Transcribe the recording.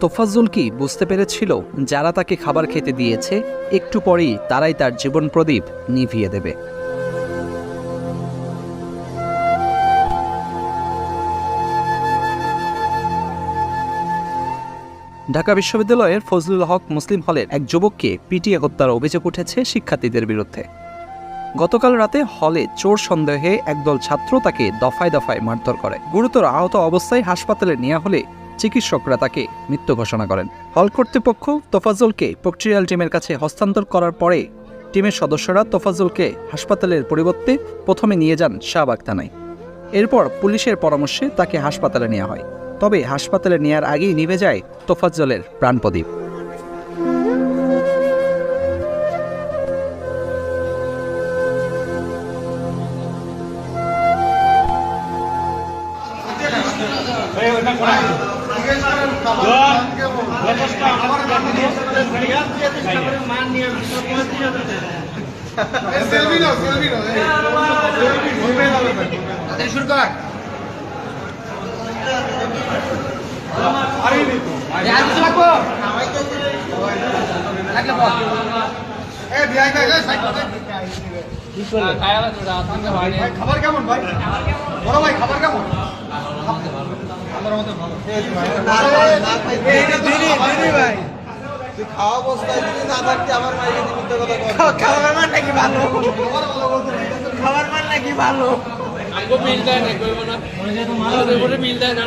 তোফাজ্জল কি বুঝতে পেরেছিল যারা তাকে খাবার খেতে দিয়েছে, একটু পরেই তারাই তার জীবন প্রদীপ নিভিয়ে দেবে। ঢাকা বিশ্ববিদ্যালয়ের ফজলুল হক মুসলিম হলের এক যুবককে পিটিয়ে হত্যার অভিযোগ উঠেছে শিক্ষার্থীদের বিরুদ্ধে। গতকাল রাতে হলে চোর সন্দেহে একদল ছাত্র তাকে দফায় দফায় মারধর করে। গুরুতর আহত অবস্থায় হাসপাতালে নেওয়া হলে চিকিৎসকরা তাকে মৃত্যু ঘোষণা করেন। হল কর্তৃপক্ষ তোফাজ্জলকে প্রক্রিয়াল টিমের কাছে হস্তান্তর করার পরে টিমের সদস্যরা তোফাজ্জলকে হাসপাতালের পরিবর্তে প্রথমে নিয়ে যান শাহবাগ থানায়। এরপর পুলিশের পরামর্শে তাকে হাসপাতালে নেওয়া হয়। তবে হাসপাতালে নেয়ার আগেই নিভে যায় তোফাজ্জলের প্রাণপ্রদীপ। শুরু কর। খাবার কেমন ভাই বড় ভাই খাবার কেমন ভাই তুই খাওয়া অবস্থায় যদি না। থাকতে আমার মায়ের খাবার মান নাকি ভালো খাবার মান নাকি ভালো মিল দেয় না মিল দেয় না